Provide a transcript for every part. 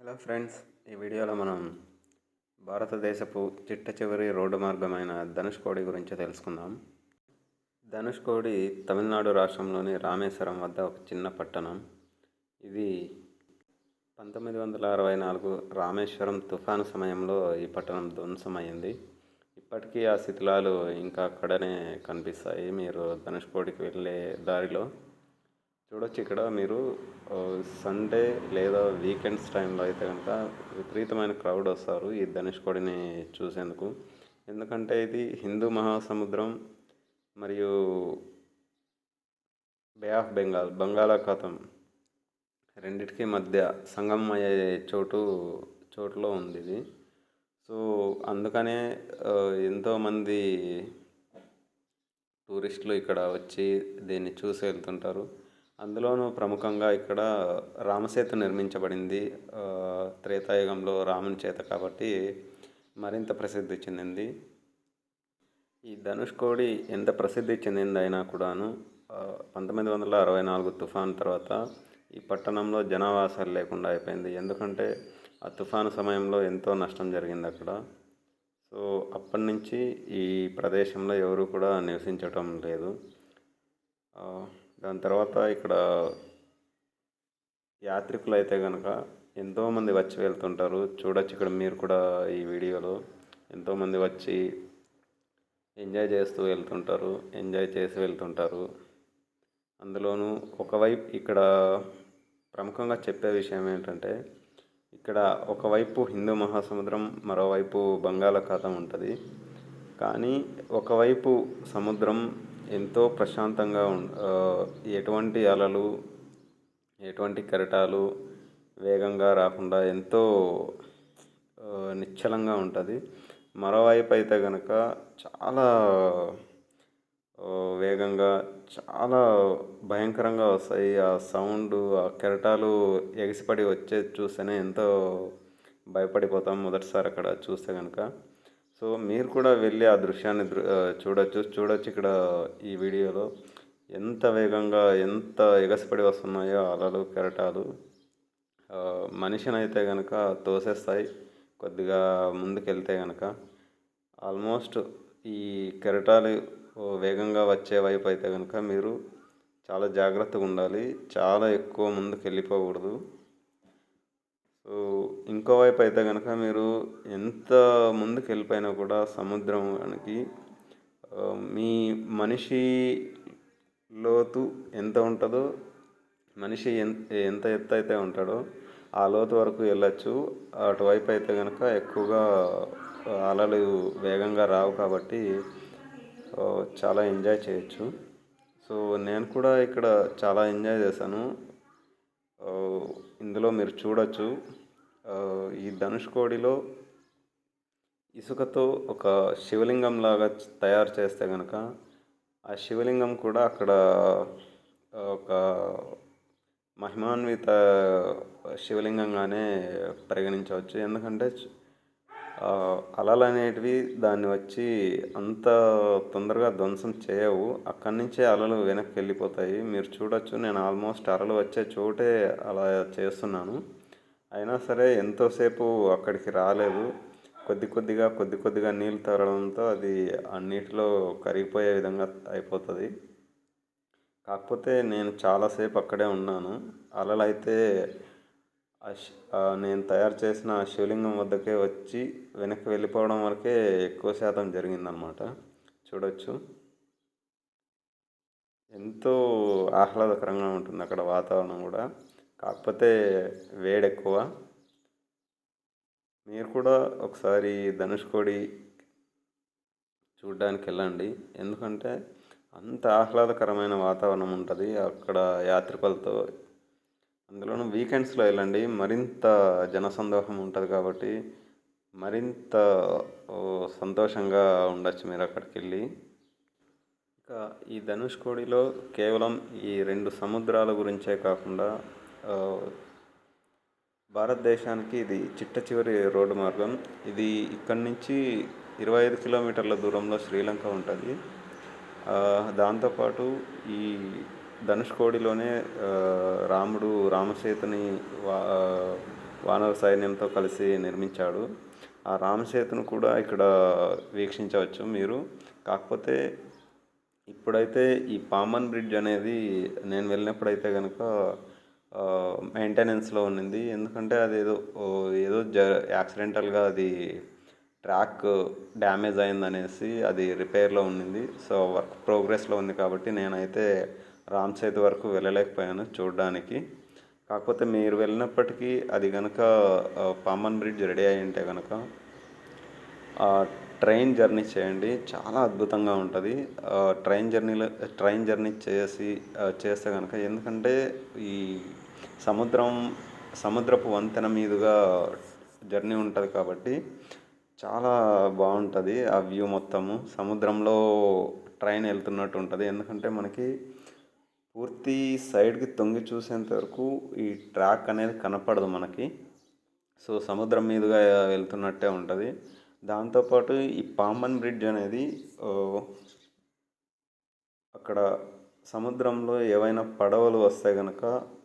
Hello friends ఈ వీడియోలో మనం భారతదేశపు చిట్ట చివరి రోడ్డు మార్గమైన ధనుష్కోడి గురించి తెలుసుకుందాం. ధనుష్కోడి తమిళనాడు రాష్ట్రంలోని రామేశ్వరం వద్ద ఒక చిన్న పట్టణం. ఇది పంతొమ్మిది వందల అరవై నాలుగు రామేశ్వరం తుఫాను సమయంలో ఈ పట్టణం ధ్వంసమైంది ఇప్పటికీ ఆ శిథిలాలు ఇంకా అక్కడనే కనిపిస్తాయి. మీరు ధనుష్కోడికి వెళ్ళే దారిలో చూడొచ్చు ఇక్కడ మీరు సండే లేదా వీకెండ్స్ టైంలో అయితే కనుక విపరీతమైన క్రౌడ్ వస్తారు ఈ ధనుష్కోడిని చూసేందుకు. ఎందుకంటే ఇది హిందూ మహాసముద్రం మరియు బే ఆఫ్ బెంగాల్ బంగాళాఖాతం రెండిటికి మధ్య సంగమం అయ్యే చోటు చోటులో ఉంది ఇది. సో అందుకనే ఎంతోమంది టూరిస్టులు ఇక్కడ వచ్చి దీన్ని చూసి వెళ్తుంటారు అందులోనూ ప్రముఖంగా ఇక్కడ రామసేతు నిర్మించబడింది. త్రేతాయుగంలో రాముని చేత కాబట్టి మరింత ప్రసిద్ధి చెందింది. ఈ ధనుష్కోడి ఎంత ప్రసిద్ధి చెందిందైనా కూడాను పంతొమ్మిది వందల అరవై నాలుగు తుఫాన్ తర్వాత ఈ పట్టణంలో జనావాసాలు లేకుండా అయిపోయింది. ఎందుకంటే ఆ తుఫాను సమయంలో ఎంతో నష్టం జరిగింది అక్కడ. సో అప్పటి నుంచి ఈ ప్రదేశంలో ఎవరు కూడా నివసించటం లేదు. దాని తర్వాత ఇక్కడ యాత్రికులు అయితే కనుక ఎంతోమంది వచ్చి వెళ్తుంటారు. చూడొచ్చు ఇక్కడ మీరు కూడా ఈ వీడియోలో. ఎంతోమంది వచ్చి ఎంజాయ్ చేస్తూ వెళ్తుంటారు ఎంజాయ్ చేసి వెళ్తుంటారు. అందులోనూ ఒకవైపు ఇక్కడ ప్రముఖంగా చెప్పే విషయం ఏంటంటే ఇక్కడ ఒకవైపు హిందూ మహాసముద్రం మరోవైపు బంగాళాఖాతం ఉంటుంది. కానీ ఒకవైపు సముద్రం ఎంతో ప్రశాంతంగా ఉం ఎటువంటి అలలు ఎటువంటి కెరటాలు వేగంగా రాకుండా ఎంతో నిశ్చలంగా ఉంటుంది. మరోవైపు అయితే కనుక చాలా వేగంగా చాలా భయంకరంగా వస్తాయి. ఆ సౌండ్ ఆ కెరటాలు ఎగిసిపడి వచ్చే చూస్తేనే ఎంతో భయపడిపోతాం. మొదటిసారి అక్కడ చూస్తే కనుక సో మీరు కూడా వెళ్ళి ఆ దృశ్యాన్ని దృ చూడొచ్చు. చూడొచ్చు ఇక్కడ ఈ వీడియోలో. ఎంత వేగంగా ఎంత ఎగసిపడి వస్తున్నాయో అలలు కెరటాలు. మనిషినైతే కనుక తోసేస్తాయి. కొద్దిగా ముందుకెళ్తే కనుక ఆల్మోస్ట్ ఈ కెరటాలు వేగంగా వచ్చే వైపు అయితే కనుక మీరు చాలా జాగ్రత్తగా ఉండాలి. చాలా ఎక్కువ ముందుకు వెళ్ళిపోకూడదు సో ఇంకోవైపు అయితే కనుక మీరు ఎంత ముందుకు వెళ్ళిపోయినా కూడా సముద్రం కనుక మీ మనిషి లోతు ఎంత ఉంటుందో మనిషి ఎంత ఎంత ఎత్తు అయితే ఉంటాడో ఆ లోతు వరకు వెళ్ళచ్చు. అటువైపు అయితే కనుక ఎక్కువగా అలలు వేగంగా రావు కాబట్టి చాలా ఎంజాయ్ చేయొచ్చు. సో నేను కూడా ఇక్కడ చాలా ఎంజాయ్ చేశాను. ఇందులో మీరు చూడొచ్చు ఈ ధనుష్కోడిలో ఇసుకతో ఒక శివలింగం లాగా తయారు చేస్తే కనుక ఆ శివలింగం కూడా అక్కడ ఒక మహిమాన్విత శివలింగంగానే పరిగణించవచ్చు. ఎందుకంటే అలలు అనేటివి దాన్ని వచ్చి అంత తొందరగా ధ్వంసం చేయవు. అక్కడి నుంచే అలలు వెనక్కి వెళ్ళిపోతాయి. మీరు చూడొచ్చు నేను ఆల్మోస్ట్ అలలు వచ్చే చోటే అలా చేస్తున్నాను. అయినా సరే ఎంతోసేపు అక్కడికి రాలేదు. కొద్ది కొద్దిగా కొద్ది కొద్దిగా నీళ్ళు తరడంతో అది ఆ నీటిలో కరిగిపోయే విధంగా అయిపోతుంది. కాకపోతే నేను చాలాసేపు అక్కడే ఉన్నాను. అలలు అయితే నేను తయారు చేసిన శివలింగం వద్దకే వచ్చి వెనక్కి వెళ్ళిపోవడం వరకే ఎక్కువ శాతం జరిగిందనమాట చూడొచ్చు. ఎంతో ఆహ్లాదకరంగా ఉంటుంది అక్కడ వాతావరణం కూడా. కాకపోతే వేడెక్కువ. మీరు కూడా ఒకసారి ధనుష్కోడి చూడ్డానికి వెళ్ళండి. ఎందుకంటే అంత ఆహ్లాదకరమైన వాతావరణం ఉంటుంది అక్కడ యాత్రికులతో. అందులోనూ వీకెండ్స్లో వెళ్ళండి మరింత జనసందోహం ఉంటుంది కాబట్టి మరింత సంతోషంగా ఉండొచ్చు మీరు అక్కడికి వెళ్ళి ఇక ఈ ధనుష్కోడిలో కేవలం ఈ రెండు సముద్రాల గురించే కాకుండా భారతదేశానికి ఇది చిట్ట చివరి రోడ్డు మార్గం. ఇది ఇక్కడి నుంచి ఇరవై ఐదు కిలోమీటర్ల దూరంలో శ్రీలంక ఉంటుంది. దాంతోపాటు ఈ ధనుష్కోడిలోనే రాముడు రామసేతుని వా వానర సైన్యంతో కలిసి నిర్మించాడు. ఆ రామసేతును కూడా ఇక్కడ వీక్షించవచ్చు మీరు. కాకపోతే ఇప్పుడైతే ఈ పామన్ బ్రిడ్జ్ అనేది నేను వెళ్ళినప్పుడైతే కనుక మెయింటెనెన్స్లో ఉన్నింది. ఎందుకంటే అది ఏదో ఏదో జ యాక్సిడెంటల్గా అది ట్రాక్ డ్యామేజ్ అయిందనేసి అది రిపేర్లో ఉన్నింది. సో వర్క్ ప్రోగ్రెస్లో ఉంది కాబట్టి నేనైతే రామ్ సేతు వరకు వెళ్ళలేకపోయాను చూడడానికి. కాకపోతే మీరు వెళ్ళినప్పటికీ అది కనుక పామన్ బ్రిడ్జ్ రెడీ అయి ఉంటే కనుక ట్రైన్ జర్నీ చేయండి. చాలా అద్భుతంగా ఉంటుంది. ట్రైన్ జర్నీలో ట్రైన్ జర్నీ చేసి చేస్తే కనుక ఎందుకంటే ఈ సముద్రం సముద్రపు వంతెన మీదుగా జర్నీ ఉంటుంది కాబట్టి చాలా బాగుంటుంది ఆ వ్యూ మొత్తము. సముద్రంలో ట్రైన్ వెళ్తున్నట్టు ఉంటుంది. ఎందుకంటే మనకి పూర్తి సైడ్కి తొంగి చూసేంత వరకు ఈ ట్రాక్ అనేది కనపడదు మనకి. సో సముద్రం మీదుగా వెళ్తున్నట్టే ఉంటుంది. దాంతోపాటు ఈ పాంబన్ బ్రిడ్జ్ అనేది అక్కడ సముద్రంలో ఏవైనా పడవలు వస్తే కనుక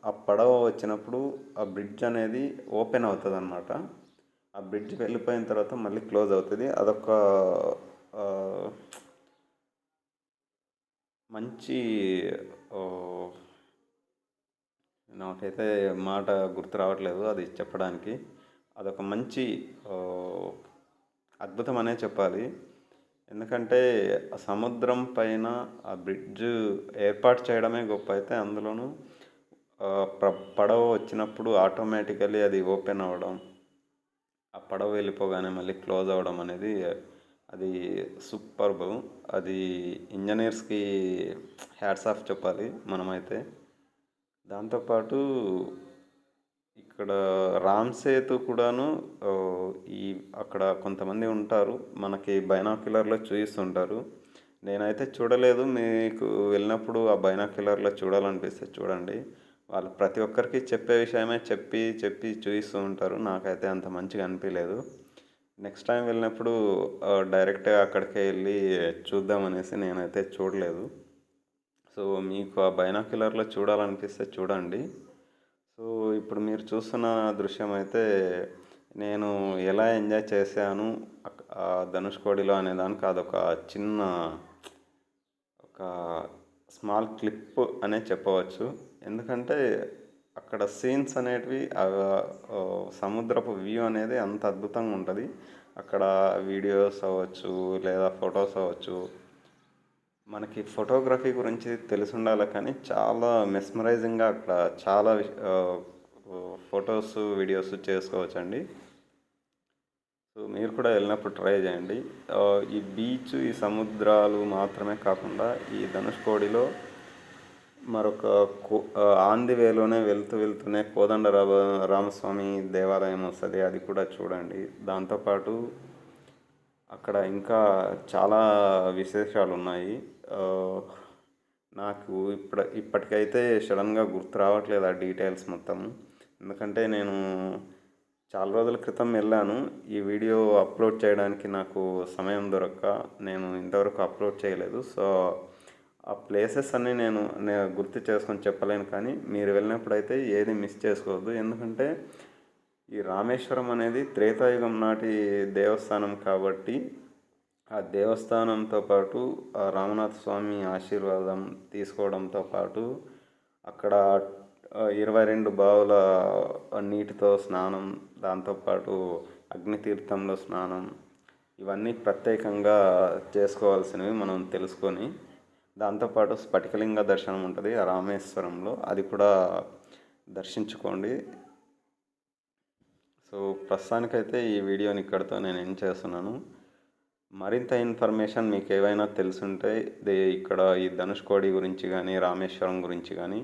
ఆ పడవ వచ్చినప్పుడు ఆ బ్రిడ్జ్ అనేది ఓపెన్ అవుతుంది అనమాట ఆ బ్రిడ్జ్ వెళ్ళిపోయిన తర్వాత మళ్ళీ క్లోజ్ అవుతుంది. అదొక మంచి నాకైతే మాట గుర్తు రావట్లేదు అది చెప్పడానికి. అదొక మంచి అద్భుతం అనే చెప్పాలి. ఎందుకంటే సముద్రం పైన ఆ బ్రిడ్జ్ ఏర్పాటు చేయడమే గొప్ప. అయితే అందులోనూ ప్ర పడవ వచ్చినప్పుడు ఆటోమేటికలీ అది ఓపెన్ అవ్వడం ఆ పడవ వెళ్ళిపోగానే మళ్ళీ క్లోజ్ అవ్వడం అనేది అది సూపర్బ్. అది ఇంజనీర్స్కి హ్యాట్స్ ఆఫ్ చెప్పాలి మనమైతే. దాంతోపాటు ఇక్కడ రామ్ సేతు కూడాను ఈ అక్కడ కొంతమంది ఉంటారు మనకి బైనాక్యులర్లో చూయిస్తుంటారు. నేనైతే చూడలేదు మీకు వెళ్ళినప్పుడు ఆ బైనాక్యులర్లో చూడాలనిపిస్తే చూడండి. వాళ్ళు ప్రతి ఒక్కరికి చెప్పే విషయమే చెప్పి చెప్పి చూపిస్తూ ఉంటారు. నాకైతే అంత మంచిగా అనిపించలేదు నెక్స్ట్ టైం వెళ్ళినప్పుడు డైరెక్ట్గా అక్కడికే వెళ్ళి చూద్దామనేసి నేనైతే చూడలేదు. సో మీకు ఆ బైనాక్యులర్లో చూడాలనిపిస్తే చూడండి. సో ఇప్పుడు మీరు చూస్తున్న దృశ్యం అయితే నేను ఎలా ఎంజాయ్ చేశాను ధనుష్కోడిలో అనే దానికి అదొక చిన్న ఒక స్మాల్ క్లిప్ అనే చెప్పవచ్చు. ఎందుకంటే అక్కడ సీన్స్ అనేటివి సముద్రపు వ్యూ అనేది అంత అద్భుతంగా ఉంటుంది. అక్కడ వీడియోస్ అవ్వచ్చు లేదా ఫొటోస్ అవ్వచ్చు మనకి ఫోటోగ్రఫీ గురించి తెలిసి ఉండాలి కానీ చాలా మెస్మరైజింగ్గా అక్కడ చాలా ఫొటోస్ వీడియోస్ చేసుకోవచ్చండి. సో మీరు కూడా వెళ్ళినప్పుడు ట్రై చేయండి. ఈ బీచ్ ఈ సముద్రాలు మాత్రమే కాకుండా ఈ ధనుష్కోడిలో మరొక ఆందివేలోనే వెళ్తూ వెళ్తూనే కోదండ రామస్వామి దేవాలయం వస్తుంది అది కూడా చూడండి. దాంతోపాటు అక్కడ ఇంకా చాలా విశేషాలు ఉన్నాయి నాకు ఇప్పుడు ఇప్పటికైతే సడన్గా గుర్తు రావట్లేదు ఆ డీటెయిల్స్ మొత్తం. ఎందుకంటే నేను చాలా రోజుల క్రితం వెళ్ళాను. ఈ వీడియో అప్లోడ్ చేయడానికి నాకు సమయం దొరక్క నేను ఇంతవరకు అప్లోడ్ చేయలేదు. సో ఆ ప్లేసెస్ అన్నీ నేను నేను గుర్తు చేసుకొని చెప్పలేను కానీ మీరు వెళ్ళినప్పుడు అయితే ఏది మిస్ చేసుకోవద్దు. ఎందుకంటే ఈ రామేశ్వరం అనేది త్రేతాయుగం నాటి దేవస్థానం కాబట్టి ఆ దేవస్థానంతో పాటు ఆ రామనాథ స్వామి ఆశీర్వాదం తీసుకోవడంతో పాటు అక్కడ ఇరవై రెండు బావుల నీటితో స్నానం దాంతోపాటు అగ్నితీర్థంలో స్నానం ఇవన్నీ ప్రత్యేకంగా చేసుకోవాల్సినవి మనం తెలుసుకొని దాంతోపాటు స్ఫటికలింగ దర్శనం ఉంటుంది ఆ రామేశ్వరంలో. అది కూడా దర్శించుకోండి. సో ప్రస్తుతానికైతే ఈ వీడియోని ఇక్కడితో నేను ఏం చేస్తున్నాను. మరింత ఇన్ఫర్మేషన్ మీకు ఏవైనా తెలుసుంటే ఇక్కడ ఈ ధనుష్కోడి గురించి కానీ రామేశ్వరం గురించి కానీ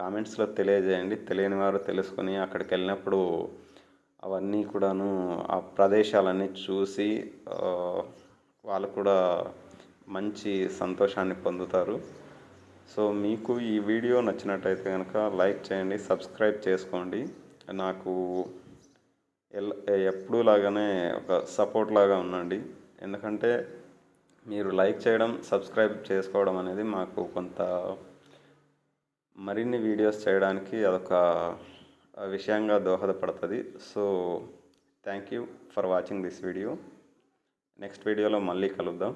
కామెంట్స్లో తెలియజేయండి. తెలియని వారు తెలుసుకొని అక్కడికి వెళ్ళినప్పుడు అవన్నీ కూడాను ఆ ప్రదేశాలన్నీ చూసి వాళ్ళు కూడా మంచి సంతోషాన్ని పొందుతారు. సో మీకు ఈ వీడియో నచ్చినట్టయితే కనుక లైక్ చేయండి సబ్స్క్రైబ్ చేసుకోండి. నాకు ఎల్ ఎప్పుడూ లాగానే ఒక సపోర్ట్ లాగా ఉండండి. ఎందుకంటే మీరు లైక్ చేయడం సబ్స్క్రైబ్ చేసుకోవడం అనేది మాకు కొంత మరిన్ని వీడియోస్ చేయడానికి అదొక విషయంగా దోహదపడుతుంది. So thank you for watching this video next వీడియోలో మళ్ళీ కలుద్దాం.